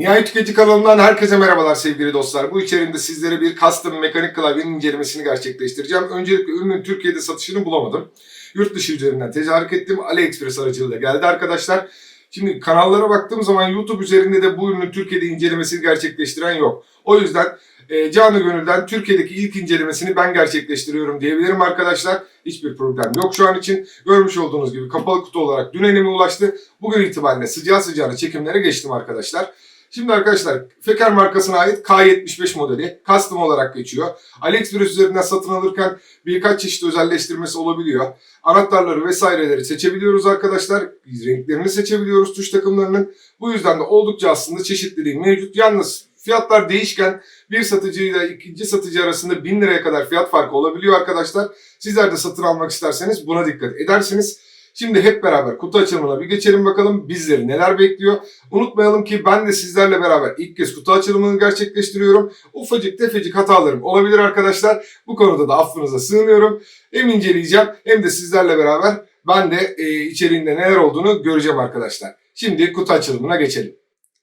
Nihayet Tüketici kanalından herkese merhabalar sevgili dostlar. Bu içeriğinde sizlere bir custom mekanik klavyenin incelemesini gerçekleştireceğim. Öncelikle ürünün Türkiye'de satışını bulamadım. Yurt dışı üzerinden tedarik ettim. AliExpress aracılığıyla geldi arkadaşlar. Şimdi kanallara baktığım zaman YouTube üzerinde de bu ürünün Türkiye'de incelemesini gerçekleştiren yok. O yüzden e, canı gönülden Türkiye'deki ilk incelemesini ben gerçekleştiriyorum diyebilirim arkadaşlar. Hiçbir problem yok şu an için. Görmüş olduğunuz gibi kapalı kutu olarak dün elime ulaştı. Bugün itibariyle sıcağı sıcağına çekimlere geçtim arkadaşlar. Şimdi arkadaşlar Feker markasına ait K75 modeli custom olarak geçiyor. AliExpress üzerinden satın alırken birkaç çeşit özelleştirmesi olabiliyor. Anahtarları vesaireleri seçebiliyoruz arkadaşlar. Renklerini seçebiliyoruz tuş takımlarının. Bu yüzden de oldukça aslında çeşitliliği mevcut. Yalnız fiyatlar değişken bir satıcıyla ikinci satıcı arasında 1000 liraya kadar fiyat farkı olabiliyor arkadaşlar. Sizler de satın almak isterseniz buna dikkat edersiniz. Şimdi hep beraber kutu açılımına bir geçelim bakalım bizleri neler bekliyor. Unutmayalım ki ben de sizlerle beraber ilk kez kutu açılımını gerçekleştiriyorum. Ufacık tefecik hatalarım olabilir arkadaşlar. Bu konuda da affınıza sığınıyorum. Hem inceleyeceğim hem de sizlerle beraber ben de e, içeriğinde neler olduğunu göreceğim arkadaşlar. Şimdi kutu açılımına geçelim.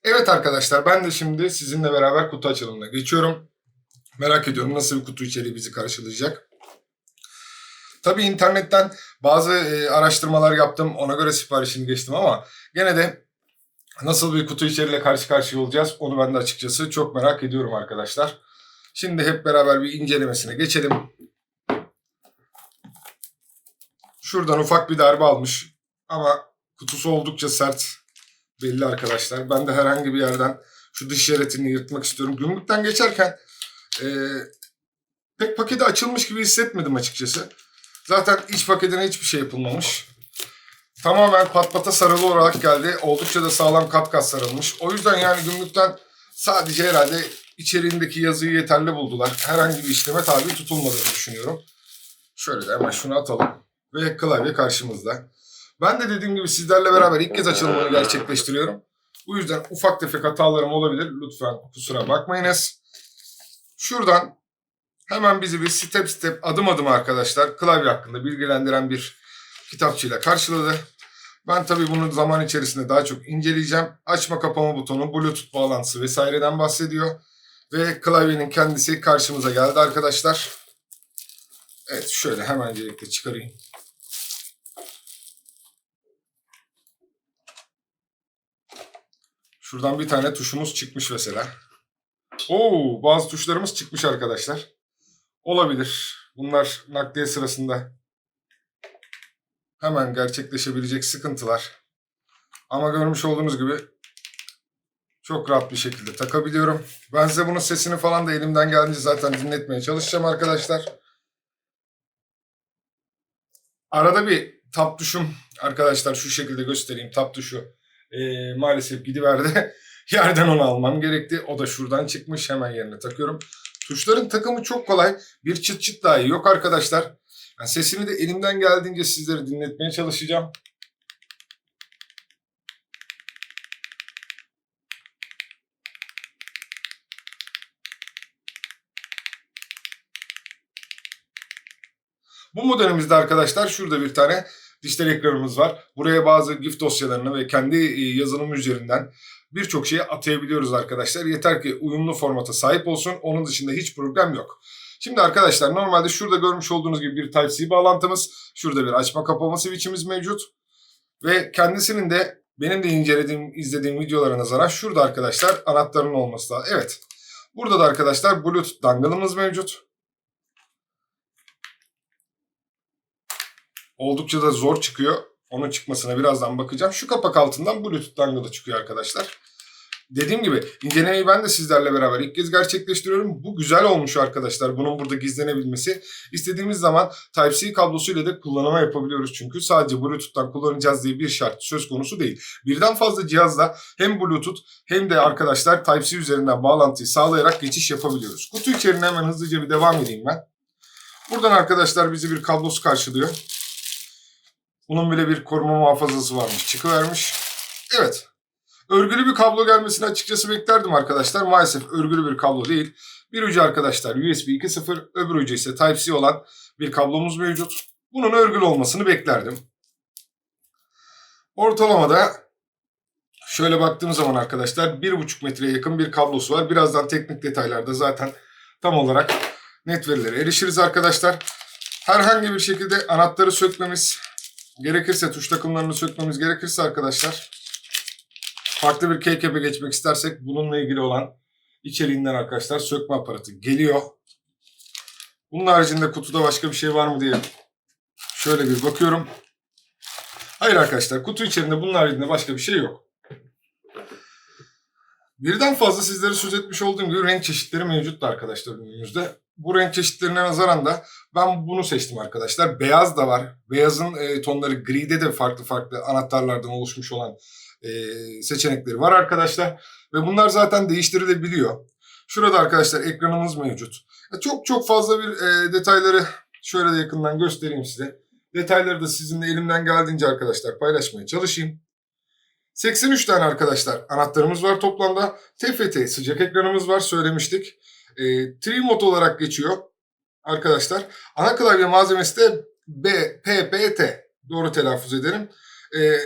Evet arkadaşlar ben de şimdi sizinle beraber kutu açılımına geçiyorum. Merak ediyorum nasıl bir kutu içeriği bizi karşılayacak. Tabii internetten bazı e, araştırmalar yaptım. Ona göre siparişini geçtim ama gene de nasıl bir kutu içeriğiyle karşı karşıya olacağız onu ben de açıkçası çok merak ediyorum arkadaşlar. Şimdi hep beraber bir incelemesine geçelim. Şuradan ufak bir darbe almış ama kutusu oldukça sert belli arkadaşlar. Ben de herhangi bir yerden şu dış jelatini yırtmak istiyorum. Gümrükten geçerken e, pek paketi açılmış gibi hissetmedim açıkçası. Zaten iç paketine hiçbir şey yapılmamış. Tamamen pat pata sarılı olarak geldi. Oldukça da sağlam kapkas sarılmış. O yüzden yani gümrükten sadece herhalde içeriğindeki yazıyı yeterli buldular. Herhangi bir işleme tabi tutulmadığını düşünüyorum. Şöyle de hemen şunu atalım. Ve klavye karşımızda. Ben de dediğim gibi sizlerle beraber ilk kez açılımını gerçekleştiriyorum. Bu yüzden ufak tefek hatalarım olabilir. Lütfen kusura bakmayınız. Şuradan Hemen bizi bir step step adım adım arkadaşlar klavye hakkında bilgilendiren bir kitapçıyla karşıladı. Ben tabii bunu zaman içerisinde daha çok inceleyeceğim. Açma kapama butonu, bluetooth bağlantısı vesaireden bahsediyor. Ve klavyenin kendisi karşımıza geldi arkadaşlar. Evet şöyle hemen öncelikle çıkarayım. Şuradan bir tane tuşumuz çıkmış mesela. Oo, bazı tuşlarımız çıkmış arkadaşlar. Olabilir. Bunlar nakliye sırasında hemen gerçekleşebilecek sıkıntılar. Ama görmüş olduğunuz gibi çok rahat bir şekilde takabiliyorum. Ben size bunun sesini falan da elimden geldiğince zaten dinletmeye çalışacağım arkadaşlar. Arada bir tap tuşum arkadaşlar şu şekilde göstereyim tap tuşu ee, maalesef gidiverdi. Yerden onu almam gerekti. O da şuradan çıkmış. Hemen yerine takıyorum. Tuşların takımı çok kolay. Bir çıt çıt dahi yok arkadaşlar. Yani sesini de elimden geldiğince sizlere dinletmeye çalışacağım. Bu modelimizde arkadaşlar şurada bir tane dijital ekranımız var. Buraya bazı GIF dosyalarını ve kendi e, yazılım üzerinden birçok şeyi atayabiliyoruz arkadaşlar. Yeter ki uyumlu formata sahip olsun. Onun dışında hiç problem yok. Şimdi arkadaşlar normalde şurada görmüş olduğunuz gibi bir Type-C bağlantımız. Şurada bir açma kapama switch'imiz mevcut. Ve kendisinin de benim de incelediğim, izlediğim videolara nazaran şurada arkadaşlar anahtarın olması lazım. Evet. Burada da arkadaşlar Bluetooth dangle'ımız mevcut. Oldukça da zor çıkıyor. Onun çıkmasına birazdan bakacağım. Şu kapak altından Bluetooth dangle çıkıyor arkadaşlar. Dediğim gibi incelemeyi ben de sizlerle beraber ilk kez gerçekleştiriyorum. Bu güzel olmuş arkadaşlar. Bunun burada gizlenebilmesi. İstediğimiz zaman Type-C kablosuyla da kullanıma yapabiliyoruz. Çünkü sadece Bluetooth'tan kullanacağız diye bir şart söz konusu değil. Birden fazla cihazla hem Bluetooth hem de arkadaşlar Type-C üzerinden bağlantıyı sağlayarak geçiş yapabiliyoruz. Kutu içeriğine hemen hızlıca bir devam edeyim ben. Buradan arkadaşlar bizi bir kablosu karşılıyor. Bunun bile bir koruma muhafazası varmış. Çıkıvermiş. Evet. Örgülü bir kablo gelmesini açıkçası beklerdim arkadaşlar. Maalesef örgülü bir kablo değil. Bir ucu arkadaşlar USB 2.0, öbür ucu ise Type-C olan bir kablomuz mevcut. Bunun örgülü olmasını beklerdim. Ortalamada Şöyle baktığım zaman arkadaşlar 1,5 metreye yakın bir kablosu var. Birazdan teknik detaylarda zaten tam olarak net verilere erişiriz arkadaşlar. Herhangi bir şekilde anahtarı sökmemiz gerekirse, tuş takımlarını sökmemiz gerekirse arkadaşlar farklı bir keycap'e geçmek istersek bununla ilgili olan içeriğinden arkadaşlar sökme aparatı geliyor. Bunun haricinde kutuda başka bir şey var mı diye şöyle bir bakıyorum. Hayır arkadaşlar kutu içerisinde bunun haricinde başka bir şey yok. Birden fazla sizlere söz etmiş olduğum gibi renk çeşitleri mevcuttu arkadaşlar önümüzde. Bu renk çeşitlerine nazaran da ben bunu seçtim arkadaşlar. Beyaz da var. Beyazın e, tonları gride de farklı farklı anahtarlardan oluşmuş olan e, seçenekleri var arkadaşlar. Ve bunlar zaten değiştirilebiliyor. Şurada arkadaşlar ekranımız mevcut. E, Çok çok fazla bir e, detayları şöyle de yakından göstereyim size. Detayları da sizinle elimden geldiğince arkadaşlar paylaşmaya çalışayım. 83 tane arkadaşlar anahtarımız var toplamda. TFT sıcak ekranımız var söylemiştik. E, Trimot olarak geçiyor arkadaşlar. Ana klavye malzemesi de B, PPT. Doğru telaffuz ederim. E,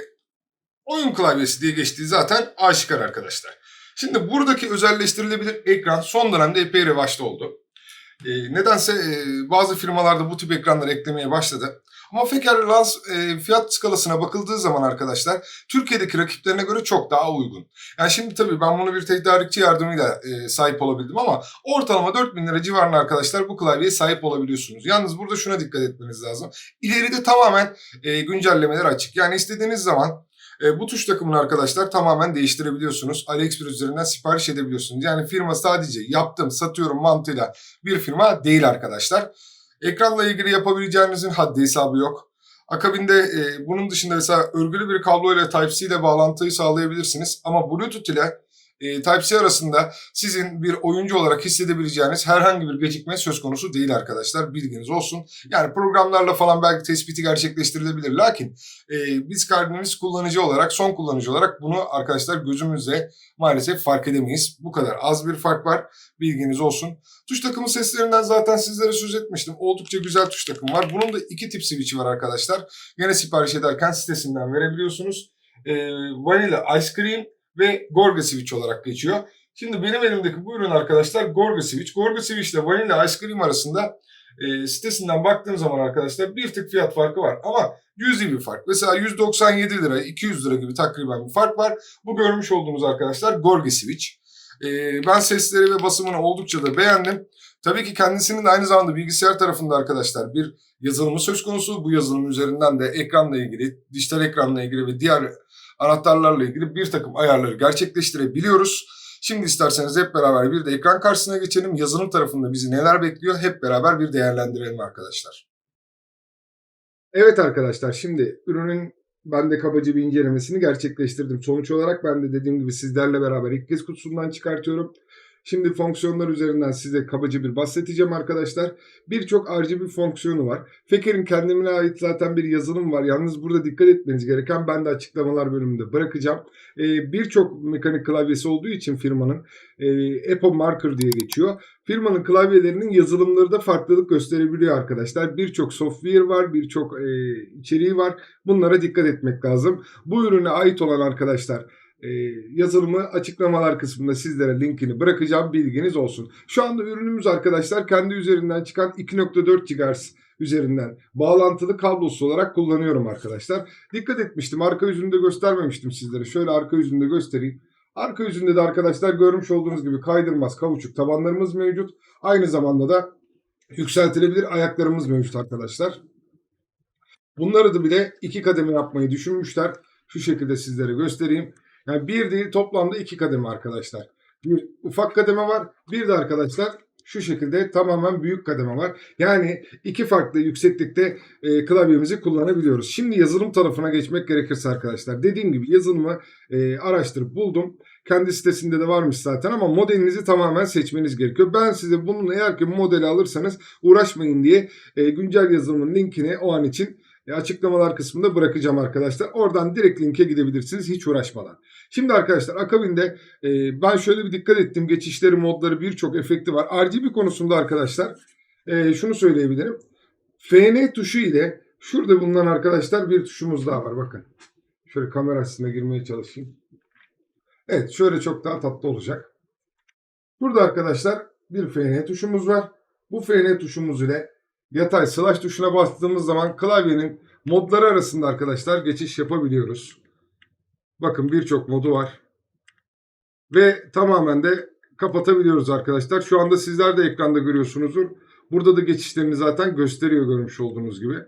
oyun klavyesi diye geçtiği zaten aşikar arkadaşlar. Şimdi buradaki özelleştirilebilir ekran son dönemde epey revaçta oldu. E, nedense e, bazı firmalarda bu tip ekranları eklemeye başladı. Ama Feker Lens e, fiyat skalasına bakıldığı zaman arkadaşlar Türkiye'deki rakiplerine göre çok daha uygun. Yani şimdi tabii ben bunu bir tedarikçi yardımıyla e, sahip olabildim ama ortalama 4000 lira civarında arkadaşlar bu klavyeye sahip olabiliyorsunuz. Yalnız burada şuna dikkat etmeniz lazım. İleride tamamen e, güncellemeler açık. Yani istediğiniz zaman e, bu tuş takımını arkadaşlar tamamen değiştirebiliyorsunuz. AliExpress üzerinden sipariş edebiliyorsunuz. Yani firma sadece yaptım, satıyorum mantığıyla bir firma değil arkadaşlar. Ekranla ilgili yapabileceğinizin haddi hesabı yok. Akabinde e, bunun dışında mesela örgülü bir kablo ile Type-C ile bağlantıyı sağlayabilirsiniz. Ama Bluetooth ile e, Type-C arasında sizin bir oyuncu olarak hissedebileceğiniz herhangi bir gecikme söz konusu değil arkadaşlar. Bilginiz olsun. Yani programlarla falan belki tespiti gerçekleştirilebilir. Lakin e, biz kendimiz kullanıcı olarak, son kullanıcı olarak bunu arkadaşlar gözümüzle maalesef fark edemeyiz. Bu kadar az bir fark var. Bilginiz olsun. Tuş takımı seslerinden zaten sizlere söz etmiştim. Oldukça güzel tuş takımı var. Bunun da iki tip switch'i var arkadaşlar. Yine sipariş ederken sitesinden verebiliyorsunuz. E, Vanilla Ice Cream ve Gorga Switch olarak geçiyor. Şimdi benim elimdeki bu ürün arkadaşlar Gorga Switch. Gorga Switch ile Vanilla Ice Cream arasında e, sitesinden baktığım zaman arkadaşlar bir tık fiyat farkı var. Ama cüzi bir fark. Mesela 197 lira, 200 lira gibi takriben bir fark var. Bu görmüş olduğumuz arkadaşlar Gorga Switch. E, ben sesleri ve basımını oldukça da beğendim. Tabii ki kendisinin de aynı zamanda bilgisayar tarafında arkadaşlar bir yazılımı söz konusu. Bu yazılım üzerinden de ekranla ilgili, dijital ekranla ilgili ve diğer anahtarlarla ilgili bir takım ayarları gerçekleştirebiliyoruz. Şimdi isterseniz hep beraber bir de ekran karşısına geçelim. Yazılım tarafında bizi neler bekliyor hep beraber bir değerlendirelim arkadaşlar. Evet arkadaşlar şimdi ürünün ben de kabaca bir incelemesini gerçekleştirdim. Sonuç olarak ben de dediğim gibi sizlerle beraber ilk kez kutusundan çıkartıyorum. Şimdi fonksiyonlar üzerinden size kabaca bir bahsedeceğim arkadaşlar. Birçok RGB fonksiyonu var. Feker'in kendine ait zaten bir yazılım var. Yalnız burada dikkat etmeniz gereken ben de açıklamalar bölümünde bırakacağım. Ee, Birçok mekanik klavyesi olduğu için firmanın e, Apple Marker diye geçiyor. Firmanın klavyelerinin yazılımları da farklılık gösterebiliyor arkadaşlar. Birçok software var, birçok e, içeriği var. Bunlara dikkat etmek lazım. Bu ürüne ait olan arkadaşlar e, yazılımı açıklamalar kısmında sizlere linkini bırakacağım bilginiz olsun. Şu anda ürünümüz arkadaşlar kendi üzerinden çıkan 2.4 GHz üzerinden bağlantılı kablosu olarak kullanıyorum arkadaşlar. Dikkat etmiştim arka yüzünde göstermemiştim sizlere. Şöyle arka yüzünde göstereyim. Arka yüzünde de arkadaşlar görmüş olduğunuz gibi kaydırmaz kavuçuk tabanlarımız mevcut. Aynı zamanda da yükseltilebilir ayaklarımız mevcut arkadaşlar. Bunları da bile iki kademe yapmayı düşünmüşler. Şu şekilde sizlere göstereyim. Yani bir değil toplamda iki kademe arkadaşlar. Bir ufak kademe var. Bir de arkadaşlar şu şekilde tamamen büyük kademe var. Yani iki farklı yükseklikte e, klavyemizi kullanabiliyoruz. Şimdi yazılım tarafına geçmek gerekirse arkadaşlar. Dediğim gibi yazılımı e, araştırıp buldum. Kendi sitesinde de varmış zaten ama modelinizi tamamen seçmeniz gerekiyor. Ben size bunun eğer ki modeli alırsanız uğraşmayın diye e, güncel yazılımın linkini o an için e, açıklamalar kısmında bırakacağım arkadaşlar. Oradan direkt linke gidebilirsiniz hiç uğraşmadan. Şimdi arkadaşlar akabinde e, ben şöyle bir dikkat ettim. Geçişleri, modları birçok efekti var. RGB konusunda arkadaşlar e, şunu söyleyebilirim. FN tuşu ile şurada bulunan arkadaşlar bir tuşumuz daha var bakın. Şöyle kamera açısına girmeye çalışayım. Evet şöyle çok daha tatlı olacak. Burada arkadaşlar bir FN tuşumuz var. Bu FN tuşumuz ile yatay slash tuşuna bastığımız zaman klavyenin modları arasında arkadaşlar geçiş yapabiliyoruz. Bakın birçok modu var. Ve tamamen de kapatabiliyoruz arkadaşlar. Şu anda sizler de ekranda görüyorsunuzdur. Burada da geçişlerini zaten gösteriyor görmüş olduğunuz gibi.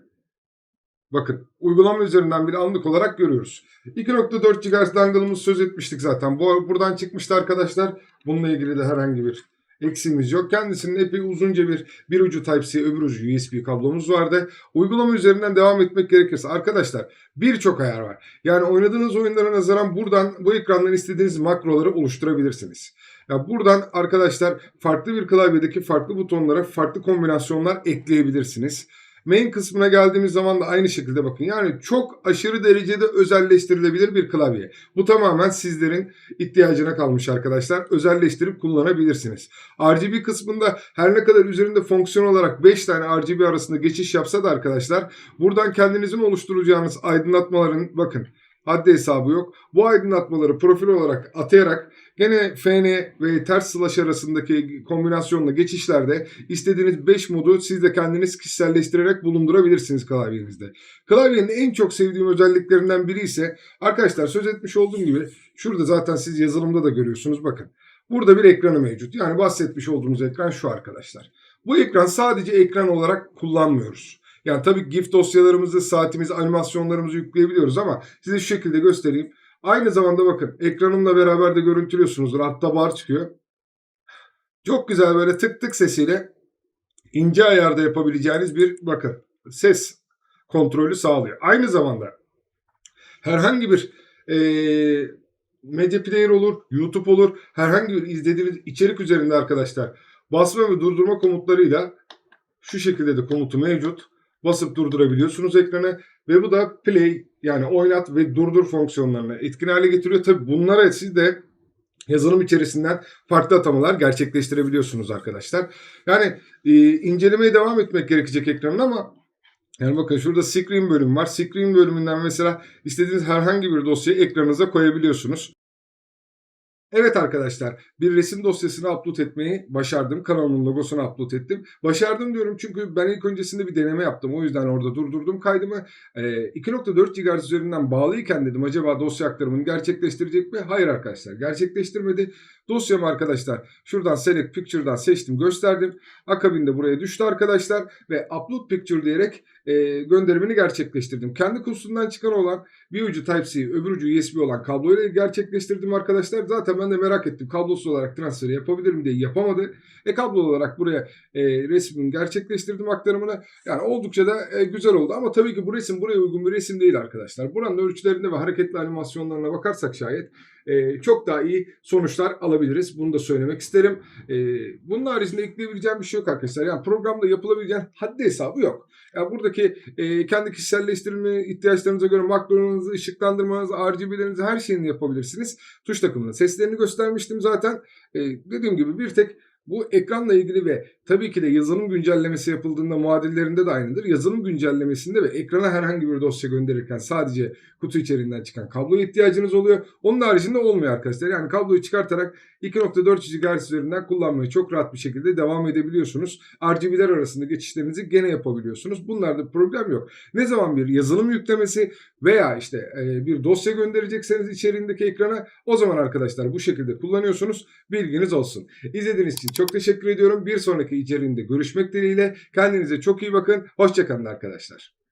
Bakın uygulama üzerinden bir anlık olarak görüyoruz. 2.4 GHz dangle'ımız söz etmiştik zaten. Bu buradan çıkmıştı arkadaşlar. Bununla ilgili de herhangi bir eksiğimiz yok. Kendisinin epey uzunca bir bir ucu Type-C öbür ucu USB kablomuz vardı. Uygulama üzerinden devam etmek gerekirse arkadaşlar birçok ayar var. Yani oynadığınız oyunlara nazaran buradan bu ekrandan istediğiniz makroları oluşturabilirsiniz. Ya buradan arkadaşlar farklı bir klavyedeki farklı butonlara farklı kombinasyonlar ekleyebilirsiniz. Main kısmına geldiğimiz zaman da aynı şekilde bakın. Yani çok aşırı derecede özelleştirilebilir bir klavye. Bu tamamen sizlerin ihtiyacına kalmış arkadaşlar. Özelleştirip kullanabilirsiniz. RGB kısmında her ne kadar üzerinde fonksiyon olarak 5 tane RGB arasında geçiş yapsa da arkadaşlar buradan kendinizin oluşturacağınız aydınlatmaların bakın haddi hesabı yok. Bu aydınlatmaları profil olarak atayarak gene FN ve ters slash arasındaki kombinasyonla geçişlerde istediğiniz 5 modu siz de kendiniz kişiselleştirerek bulundurabilirsiniz klavyenizde. Klavyenin en çok sevdiğim özelliklerinden biri ise arkadaşlar söz etmiş olduğum gibi şurada zaten siz yazılımda da görüyorsunuz bakın. Burada bir ekranı mevcut. Yani bahsetmiş olduğumuz ekran şu arkadaşlar. Bu ekran sadece ekran olarak kullanmıyoruz. Yani tabii GIF dosyalarımızı, saatimizi, animasyonlarımızı yükleyebiliyoruz ama size şu şekilde göstereyim. Aynı zamanda bakın ekranımla beraber de görüntülüyorsunuzdur. Hatta bar çıkıyor. Çok güzel böyle tık tık sesiyle ince ayarda yapabileceğiniz bir bakın ses kontrolü sağlıyor. Aynı zamanda herhangi bir e, medya player olur, YouTube olur, herhangi bir izlediğiniz içerik üzerinde arkadaşlar basma ve durdurma komutlarıyla şu şekilde de komutu mevcut. Basıp durdurabiliyorsunuz ekranı ve bu da play yani oynat ve durdur fonksiyonlarını etkin hale getiriyor. Tabi bunlara siz de yazılım içerisinden farklı atamalar gerçekleştirebiliyorsunuz arkadaşlar. Yani e, incelemeye devam etmek gerekecek ekranın ama yani bakın şurada screen bölüm var. Screen bölümünden mesela istediğiniz herhangi bir dosyayı ekranınıza koyabiliyorsunuz. Evet arkadaşlar bir resim dosyasını upload etmeyi başardım. Kanalımın logosunu upload ettim. Başardım diyorum çünkü ben ilk öncesinde bir deneme yaptım. O yüzden orada durdurdum kaydımı. Ee, 2.4 GHz üzerinden bağlıyken dedim acaba dosya aktarımını gerçekleştirecek mi? Hayır arkadaşlar gerçekleştirmedi. Dosyamı arkadaşlar şuradan Select Picture'dan seçtim gösterdim. Akabinde buraya düştü arkadaşlar ve Upload Picture diyerek e, gönderimini gerçekleştirdim. Kendi kutusundan çıkan olan bir ucu Type-C öbür ucu USB olan kabloyla gerçekleştirdim arkadaşlar. Zaten ben de merak ettim kablosuz olarak transferi yapabilirim diye yapamadı. E kablo olarak buraya e, resmimi gerçekleştirdim aktarımını. Yani oldukça da e, güzel oldu ama tabii ki bu resim buraya uygun bir resim değil arkadaşlar. Buranın ölçülerine ve hareketli animasyonlarına bakarsak şayet e, çok daha iyi sonuçlar alabiliriz. Bunu da söylemek isterim. E, bunun haricinde ekleyebileceğim bir şey yok arkadaşlar. Yani programda yapılabileceğin haddi hesabı yok. Yani buradaki e, kendi kişiselleştirme ihtiyaçlarınıza göre makrolarınızı, ışıklandırmanızı, RGB'lerinizi her şeyini yapabilirsiniz. Tuş takımını, seslerini göstermiştim zaten. E, dediğim gibi bir tek bu ekranla ilgili ve tabii ki de yazılım güncellemesi yapıldığında muadillerinde de aynıdır. Yazılım güncellemesinde ve ekrana herhangi bir dosya gönderirken sadece kutu içeriğinden çıkan kabloya ihtiyacınız oluyor. Onun haricinde olmuyor arkadaşlar. Yani kabloyu çıkartarak 2.4 GHz üzerinden kullanmaya çok rahat bir şekilde devam edebiliyorsunuz. RGB'ler arasında geçişlerinizi gene yapabiliyorsunuz. Bunlarda problem yok. Ne zaman bir yazılım yüklemesi veya işte e, bir dosya gönderecekseniz içeriğindeki ekrana o zaman arkadaşlar bu şekilde kullanıyorsunuz. Bilginiz olsun. İzlediğiniz için çok teşekkür ediyorum. Bir sonraki içeriğinde görüşmek dileğiyle. Kendinize çok iyi bakın. Hoşçakalın arkadaşlar.